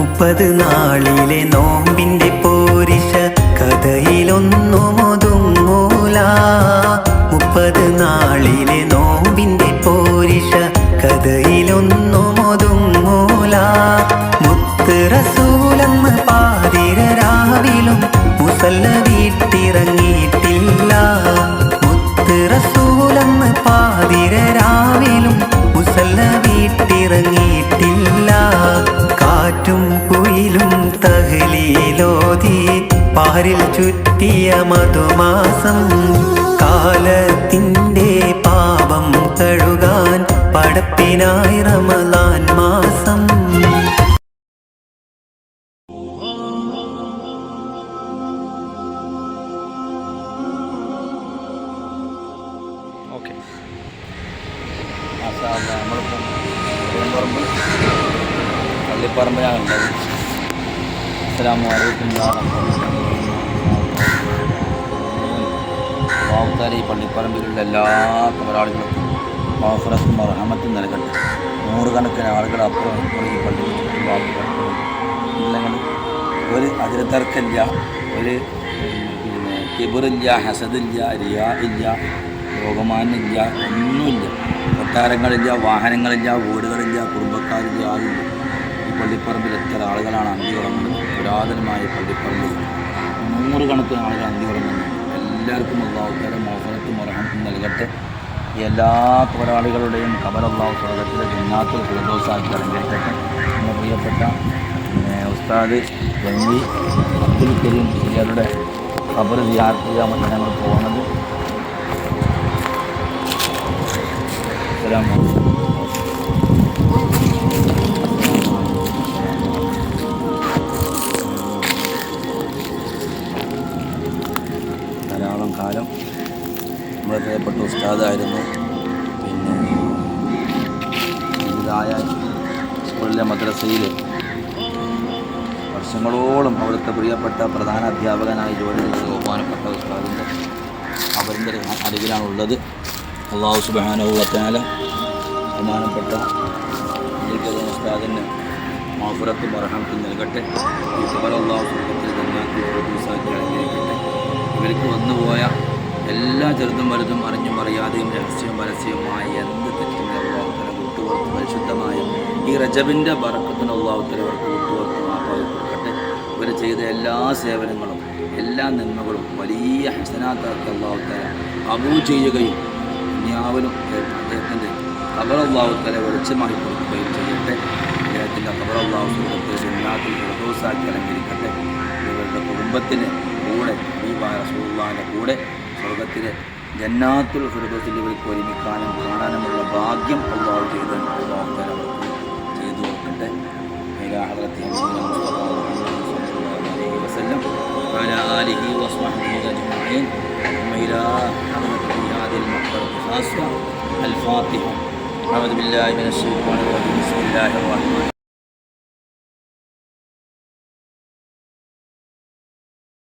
മുപ്പത് നാളിലെ നോമ്പിന്റെ പോരിഷ കഥയിലൊന്നും ഒതുങ്ങൂല മുപ്പത് നാളിലെ നോമ്പിന്റെ പോരിഷ കഥയിലൊന്നും ഒതുങ്ങൂല മുത്ത് റസൂലെന്ന് പാതിര രാവിലും മുസല്ല വീട്ടിറങ്ങിയിട്ടില്ല. മുത്ത് റസൂലെന്ന് പാതിര രാവിലും മുസല്ല വീട്ടിറങ്ങിയിട്ടില്ല. കാറ്റും കുയിലും തഹലീലോതി പാരിൽ ചുറ്റിയ മധുമാസം കാലത്തിന്റെ പാപം കഴുകാൻ പടപ്പിനായി റമലാൻ മാസം. ഓക്കെ. നമ്മളിപ്പം പറമ്പ് പള്ളിപ്പറമ്പിലാണ് ഉള്ളത് അസ്സലാമു അലൈക്കും വാവുത്താല ഈ പള്ളിപ്പറമ്പിലുള്ള എല്ലാ തൊഴിലാളികൾക്കും വാഫറത്തും റഹമത്തും നൽകട്ടെ. നൂറുകണക്കിന് ആളുകൾ അപ്പുറം ഈ പള്ളി ഇല്ലെങ്കിൽ ഒരു അതിരത്തർക്കില്ല ഒരു പിന്നെ കിബറില്ല ഹസദില്ല റിയാ ഇല്ല ലോകമാനില്ല ഒന്നുമില്ല. കൊട്ടാരങ്ങളില്ല വാഹനങ്ങളില്ല വീടുകളില്ല കുടുംബക്കാരില്ല ആരുമില്ല. പള്ളിപ്പറമ്പിൽ എത്ര ആളുകളാണ് അന്തി ഉറങ്ങുന്നത്. പുരാതനമായ പള്ളിപ്പറമ്പിൽ നൂറുകണക്കിന് ആളുകൾ അന്തി ഉറങ്ങുന്നു. എല്ലാവർക്കും അള്ളാഹുക്കാരെ മോഹനത്തും ഉറങ്ങും നൽകട്ടെ. എല്ലാ പോരാളികളുടെയും കബറല്ലാഹു സ്വർഗത്തിലെ ജിന്നാത്തിൽ ഫിറദോസാക്കി അലങ്കരിക്കട്ടെ. നമ്മുടെ പ്രിയപ്പെട്ട ഉസ്താദ് എം അബ്ദുൽ കരീം ജില്ലയുടെ ഖബർ വിയാർത്തിയാണ് ഞങ്ങൾ പോകുന്നത്. അസ്സലാമു നമ്മുടെ പ്രിയപ്പെട്ട ഉസ്താദായിരുന്നു. പിന്നെ ഇതായ സ്കൂളിലെ മദ്രസയിൽ വർഷങ്ങളോളം അവിടുത്തെ പ്രിയപ്പെട്ട പ്രധാന അധ്യാപകനായി ജോലി ചെയ്ത ബഹുമാനപ്പെട്ട ഉസ്താദിന്റെ അവരിന്റെ അരികിലാണുള്ളത്. അള്ളാഹു സുബാനുള്ള ബഹുമാനപ്പെട്ട ഉസ്താദിന് മാഫുറത്തും അർഹത്തും നൽകട്ടെ. ഈ ഖബർ അള്ളാഹു സുഖത്തിൽ അലങ്കരിക്കട്ടെ ഇവർക്ക് വന്നുപോയ എല്ലാ ചെറുതും വലുതും അറിഞ്ഞും അറിയാതെയും രഹസ്യവും പരസ്യവുമായ എന്ത് തെറ്റിന്റെ അള്ളാഹുത്തല പരിശുദ്ധമായ ഈ റജബിന്റെ ബറക്കത്തിന് അള്ളാഹുത്തല അവർക്ക് മാപ്പായി കൊടുക്കട്ടെ. ഇവർ ചെയ്ത എല്ലാ സേവനങ്ങളും എല്ലാ നന്മകളും വലിയ ഹസനാത്താക്കി അള്ളാഹുത്തല അബൂ ചെയ്യുകയും ഞാവലും അദ്ദേഹത്തിന്റെ ഖബറല്ലാഹുത്തല വെളിച്ചമായി കൊടുക്കുകയും ചെയ്യട്ടെ. അദ്ദേഹത്തിന്റെ സുന്നാത്തിൽ ഫിറദൗസാക്കി അലങ്കരിക്കട്ടെ. ഇവരുടെ കുടുംബത്തിന് കൂടെ ഈ വാരസുള്ള കൂടെ സ്വർഗത്തിലെ ജന്നാത്തുൽ ഫിറദൗസിൽ ഇവർക്ക് ഒരുമിക്കാനും കാണാനുമുള്ള ഭാഗ്യം അള്ളാഹു ചെയ്ത് അള്ളാഹു തല അവർക്ക് ചെയ്തു കൊടുക്കട്ടെ إلى حضرة نبينا مصطفى محمد صلى الله عليه وسلم وعلى آله وصحبه أجمعين ثم إلى حضرة في هذه المقبرة الخاصة الفاتحة أعوذ بالله من الشيطان الرجيم بسم الله الرحمن